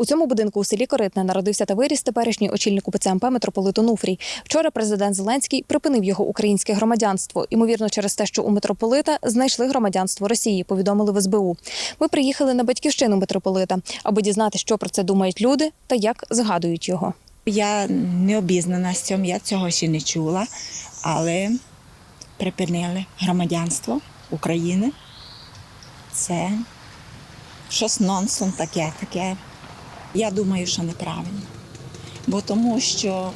У цьому будинку у селі Коритне народився та виріс теперішній очільник УПЦ МП митрополит Онуфрій. Вчора президент Зеленський припинив його українське громадянство. Ймовірно, через те, що у митрополита знайшли громадянство Росії. Повідомили в СБУ. Ми приїхали на батьківщину митрополита, аби дізнати, що про це думають люди та як згадують його. Я не обізнана з цим, я цього ще не чула, але припинили громадянство України. Це щось нонсенс таке, таке. Я думаю, що неправильно. Бо тому що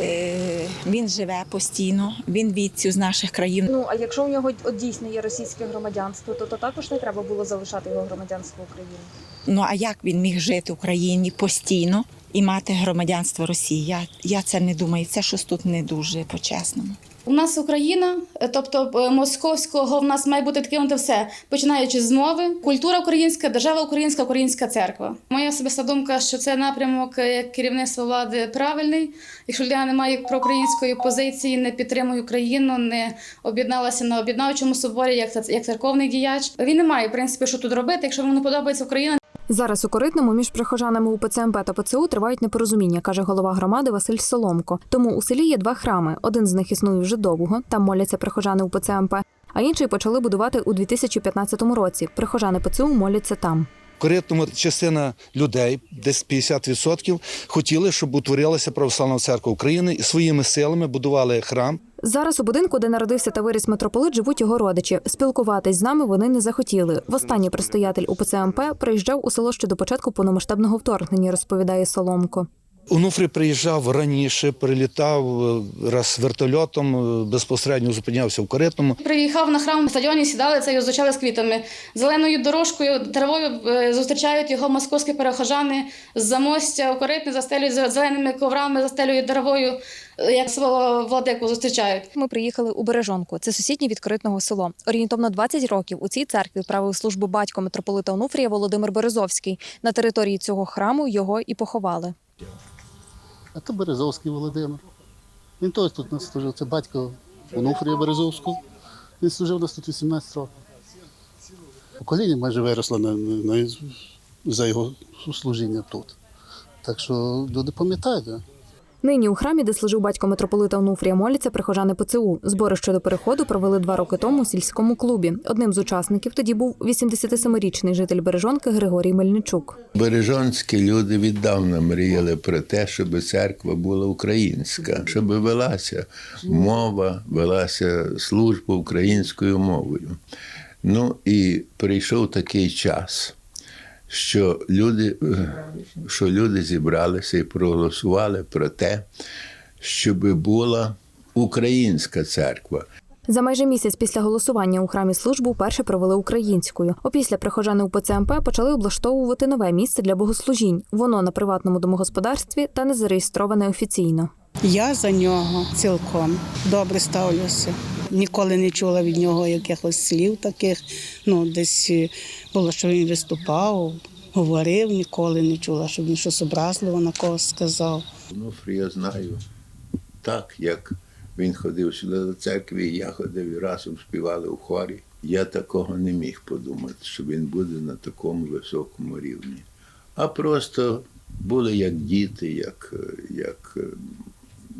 е, він живе постійно, він відцю з наших країн. Ну а якщо у нього дійсно є російське громадянство, то, то також не треба було залишати його громадянство України. Ну а як він міг жити в Україні постійно і мати громадянство Росії? Я, я це не думаю. Це щось тут не дуже по-чесному. У нас Україна, е, тобто е, московського в нас має бути таке все, починаючи з мови, культура українська, держава українська, українська церква. Моя особиста думка, що це напрямок е, як керівництва влади правильний. Якщо людина не має проукраїнської позиції, не підтримує Україну, не об'єдналася на об'єднавчому соборі, як як церковний діяч. Він не має в принципі, що тут робити. Якщо йому не подобається Україна, Зараз у Коритному між прихожанами УПЦ МП та ПЦУ тривають непорозуміння, каже голова громади Василь Соломко. Тому у селі є два храми. Один з них існує вже довго. Там моляться прихожани УПЦ МП, а інший почали будувати у 2015 році. Прихожани ПЦУ моляться там. Коритному частина людей, десь 50%, хотіли, щоб утворилася православна церква України і своїми силами будували храм. Зараз у будинку, де народився та виріс митрополит, живуть його родичі. Спілкуватись з нами вони не захотіли. Востаннє предстоятель УПЦ МП приїжджав у село ще до початку повномасштабного вторгнення, розповідає Соломко. Онуфрій приїжджав раніше, прилітав е, раз вертольотом, е, безпосередньо зупинявся в Коритному. приїхав на храм на стадіоні, сідали це і зустрічали з квітами. Зеленою дорожкою, травою е, зустрічають його московські перехожани з замостя у коритне, застелюють зе- зеленими коврами, застелюють травою, як свого владику зустрічають. Ми приїхали у Бережонку. Це сусіднє від Коритного село. Орієнтовно 20 років у цій церкві правив службу батько митрополита Онуфрія Володимир Березовський. На території цього храму його і поховали. А то Березовський Володимир. Він теж тут нас служив. Це батько Онуфрія Березовського. Він служив нас тут 18 років. Покоління майже виросло на, на, за його служіння тут. Так що люди пам'ятають. Нині у храмі, де служив батько митрополита Онуфрія, моляться прихожани ПЦУ. Збори щодо переходу провели два роки тому у сільському клубі. Одним з учасників тоді був 87-річний житель Бережонки Григорій Мельничук. Бережанські люди віддавна мріяли про те, щоб церква була українська, щоб велася мова, велася служба українською мовою. Ну і прийшов такий час, що люди, е, що люди зібралися і проголосували про те, щоб була українська церква. За майже місяць після голосування у храмі службу вперше провели українською. Опісля прихожани УПЦ МП почали облаштовувати нове місце для богослужінь. Воно на приватному домогосподарстві та не зареєстроване офіційно. Я за нього цілком добре ставлюся. Ніколи не чула від нього якихось слів таких. Ну, десь е, було, що він виступав, говорив, ніколи не чула, щоб він щось образливо на когось сказав. Онуфрі я знаю так, як він ходив сюди до церкви, я ходив і разом співали у хорі. Я такого не міг подумати, що він буде на такому високому рівні. А просто були як діти, як, як,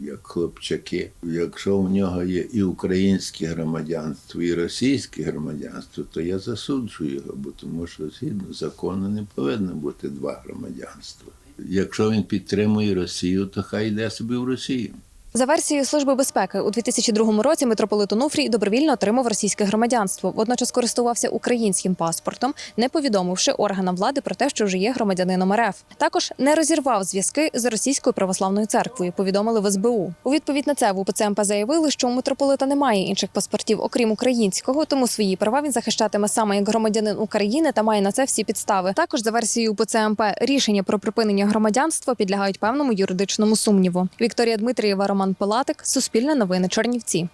як хлопчаки. Якщо у нього є і українське громадянство, і російське громадянство, то я засуджую його, бо тому що згідно закону не повинно бути два громадянства. Якщо він підтримує Росію, то хай йде собі в Росію. За версією Служби безпеки, у 2002 році митрополит Онуфрій добровільно отримав російське громадянство. Водночас користувався українським паспортом, не повідомивши органам влади про те, що вже є громадянином РФ. Також не розірвав зв'язки з російською православною церквою. Повідомили в СБУ. У відповідь на це в УПЦ МП заявили, що у митрополита немає інших паспортів, окрім українського, тому свої права він захищатиме саме як громадянин України та має на це всі підстави. Також за версією УПЦ МП рішення про припинення громадянства підлягають певному юридичному сумніву. Вікторія Дмитрієва, Роман Пилатик, Суспільне новини, Чернівці.